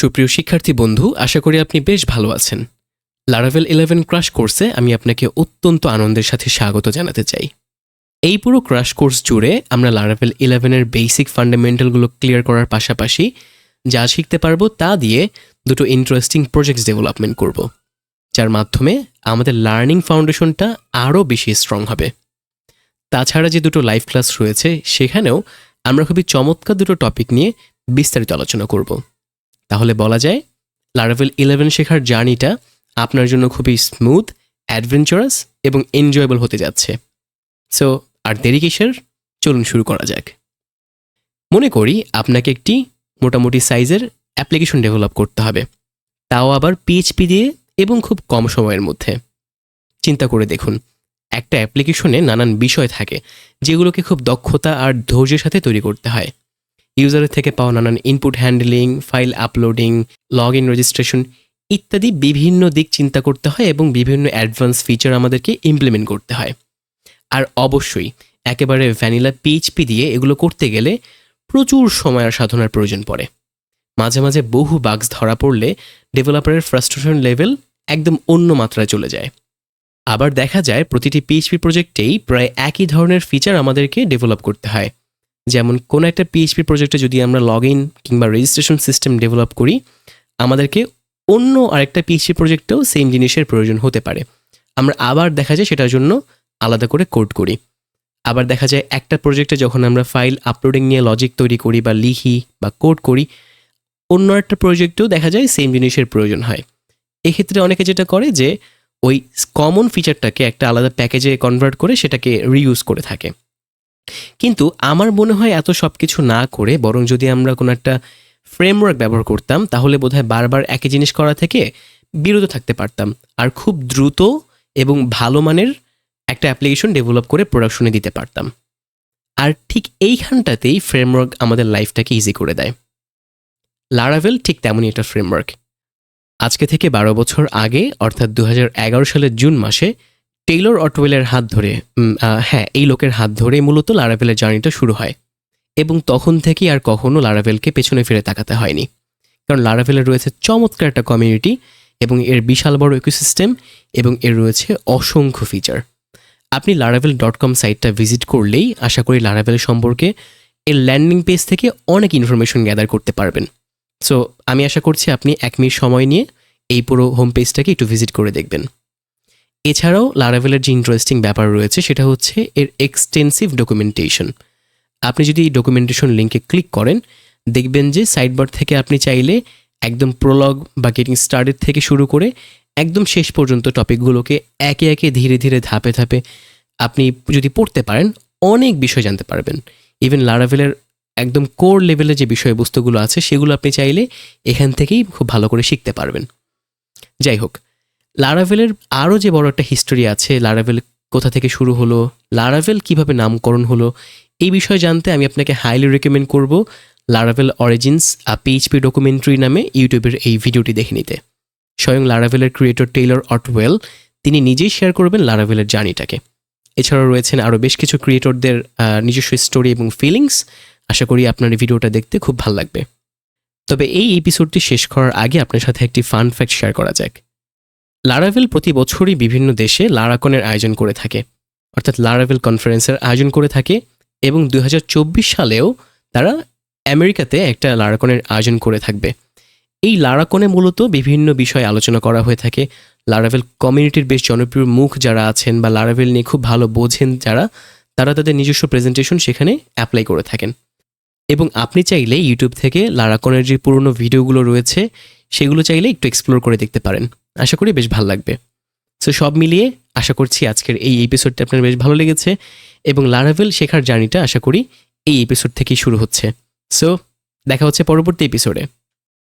সুপ্রিয় শিক্ষার্থী বন্ধু, আশা করি আপনি বেশ ভালো আছেন। লারাভেল ইলেভেন ক্রাশ কোর্সে আমি আপনাকে অত্যন্ত আনন্দের সাথে স্বাগত জানাতে চাই। এই পুরো ক্রাশ কোর্স জুড়ে আমরা লারাভেল ইলেভেনের বেসিক ফান্ডামেন্টালগুলো ক্লিয়ার করার পাশাপাশি যা শিখতে পারব তা দিয়ে দুটো ইন্টারেস্টিং প্রজেক্টস ডেভেলপমেন্ট করব, যার মাধ্যমে আমাদের লার্নিং ফাউন্ডেশনটা আরও বেশি স্ট্রং হবে। তাছাড়া যে দুটো লাইভ ক্লাস রয়েছে, সেখানেও আমরা খুবই চমৎকার দুটো টপিক নিয়ে বিস্তারিত আলোচনা করব। তাহলে বলা যায় লারাভেল ইলেভেন শেখার জার্নিটা আপনার জন্য খুবই স্মুথ অ্যাডভেঞ্চারাস এবং এনজয়েবল হতে যাচ্ছে। সো আর দেরি কিসের? চলুন শুরু করা যাক। মনে করি আপনাকে একটি মোটামুটি সাইজের অ্যাপ্লিকেশন ডেভেলপ করতে হবে। তাও আবার পিএইচপি দিয়ে এবং খুব কম সময়ের মধ্যে। চিন্তা করে দেখুন, একটা অ্যাপ্লিকেশনে নানান বিষয় থাকে, যেগুলোকে খুব দক্ষতা আর ধৈর্যের সাথে তৈরি করতে হয়। ইউজারের থেকে পাওয়া নানান input handling file uploading log in registration ইত্যাদি বিভিন্ন দিক চিন্তা করতে হয় এবং বিভিন্ন অ্যাডভান্স ফিচার আমাদেরকে ইমপ্লিমেন্ট করতে হয়। আর অবশ্যই একেবারে ভ্যানিলা পিএইচপি দিয়ে এগুলো করতে গেলে প্রচুর সময় আর সাধনার প্রয়োজন পড়ে। মাঝে মাঝে বহু বাগস ধরা পড়লে ডেভেলপারের ফ্রাস্ট্রেশন লেভেল একদম অন্য মাত্রায় চলে যায়। আবার দেখা যায় প্রতিটি পিএইচপি প্রজেক্টেই প্রায় একই ধরনের ফিচার আমাদেরকে ডেভেলপ করতে হয়। যেমন কোনো একটা পিএইচপি প্রজেক্টে যদি আমরা লগ ইন কিংবা রেজিস্ট্রেশন সিস্টেম ডেভেলপ করি, আমাদেরকে অন্য আরেকটা পিএইচপি প্রজেক্টেও সেম জিনিসের প্রয়োজন হতে পারে। আমরা আবার দেখা যায় সেটার জন্য আলাদা করে কোড করি। আবার দেখা যায় একটা প্রজেক্টে যখন আমরা ফাইল আপলোডিং নিয়ে লজিক তৈরি করি বা লিখি বা কোড করি, অন্য একটা প্রজেক্টেও দেখা যায় সেম জিনিসের প্রয়োজন হয়। এক্ষেত্রে অনেকে যেটা করে যে, ওই কমন ফিচারটাকে একটা আলাদা প্যাকেজে কনভার্ট করে সেটাকে রিইউজ করে থাকে। কিন্তু আমার মনে হয় এত সব কিছু না করে, বরং যদি আমরা কোনো একটা ফ্রেমওয়ার্ক ব্যবহার করতাম, তাহলে বোধহয় বারবার একই জিনিস করা থেকে বিরত থাকতে পারতাম। আর খুব দ্রুত এবং ভালো মানের একটা অ্যাপ্লিকেশন ডেভেলপ করে প্রোডাকশনে দিতে পারতাম। আর ঠিক এইখানটাতেই ফ্রেমওয়ার্ক আমাদের লাইফটাকে ইজি করে দেয়। লারাভেল ঠিক তেমনই একটা ফ্রেমওয়ার্ক আজকে থেকে বারো বছর আগে, অর্থাৎ দু হাজার এগারো সালের জুন মাসে টেইলর অটওয়েলের হাত ধরে হ্যাঁ এই লোকের হাত ধরে মূলত লারাভেলের জার্নিটা শুরু হয়। এবং তখন থেকেই আর কখনো লারাভেলকে পেছনে ফিরে তাকাতে হয়নি। কারণ লারাভেলের রয়েছে চমৎকার একটা কমিউনিটি এবং এর বিশাল বড় ইকোসিস্টেম এবং এর রয়েছে অসংখ্য ফিচার আপনি লারাভেল ডট কম সাইটটা ভিজিট করলেই আশা করি লারাভেল সম্পর্কে এর ল্যান্ডিং পেজ থেকে অনেক ইনফরমেশন গ্যাদার করতে পারবেন। সো আমি আশা করছি আপনি এক মিনিট সময় নিয়ে এই পুরো হোম পেজটাকে একটু ভিজিট করে দেখবেন। এছাড়াও লারাভেলের যে ইন্টারেস্টিং ব্যাপার রয়েছে, সেটা হচ্ছে এর এক্সটেন্সিভ ডকুমেন্টেশন আপনি যদি এই ডকুমেন্টেশন লিঙ্কে ক্লিক করেন, দেখবেন যে সাইডবার থেকে আপনি চাইলে একদম প্রলগ বা গেটিং স্টার্টেড থেকে শুরু করে একদম শেষ পর্যন্ত টপিকগুলোকে একে একে ধীরে ধীরে ধাপে ধাপে আপনি যদি পড়তে পারেন, অনেক বিষয় জানতে পারবেন। ইভেন লারাভেলের একদম কোর লেভেলে যে বিষয়বস্তুগুলো আছে, সেগুলো আপনি চাইলে এখান থেকেই খুব ভালো করে শিখতে পারবেন। যাই হোক লারাভেলের আরও যে বড় একটা হিস্টোরি আছে লারাভেল কোথা থেকে শুরু হলো লারাভেল কীভাবে নামকরণ হলো, এই বিষয়ে জানতে আমি আপনাকে হাইলি রেকমেন্ড করব Laravel origins a PHP documentary নামে ইউটিউবের এই ভিডিওটি দেখে নিতে। স্বয়ং লারাভেলের ক্রিয়েটর টেইলর অটওয়েল তিনি নিজেই শেয়ার করবেন লারাভেলের জার্নিটাকে এছাড়াও রয়েছেন আরও বেশ কিছু ক্রিয়েটরদের নিজস্ব স্টোরি এবং ফিলিংস আশা করি আপনার এই ভিডিওটা দেখতে খুব ভালো লাগবে। তবে এই এপিসোডটি শেষ করার আগে আপনার সাথে একটি ফান ফ্যাক্ট শেয়ার করা যাক। লারাভেল প্রতি বছরই বিভিন্ন দেশে লারাকনের আয়োজন করে থাকে। অর্থাৎ লারাভেল কনফারেন্সের আয়োজন করে থাকে এবং দু হাজার চব্বিশ সালেও তারা আমেরিকাতে একটা লারাকনের আয়োজন করে থাকবে। এই লারাকনে মূলত বিভিন্ন বিষয়ে আলোচনা করা হয়ে থাকে। লারাভেল কমিউনিটির বেশ জনপ্রিয় মুখ যারা আছেন বা লারাভেল নিয়ে খুব ভালো বোঝেন যারা, তারা তাদের নিজস্ব প্রেজেন্টেশন সেখানে অ্যাপ্লাই করে থাকেন। এবং আপনি চাইলে ইউটিউব থেকে লারাকনের যে পুরনো ভিডিওগুলো রয়েছে, সেগুলো চাইলে একটু এক্সপ্লোর করে দেখতে পারেন। আশা করি বেশ ভালো লাগবে। সো সব মিলিয়ে আশা করছি আজকের এই এপিসোডটা আপনার বেশ ভালো লেগেছে এবং লারাভেল শেখার জার্নিটা আশা করি এই এপিসোড থেকেই শুরু হচ্ছে। সো দেখা হচ্ছে পরবর্তী এপিসোডে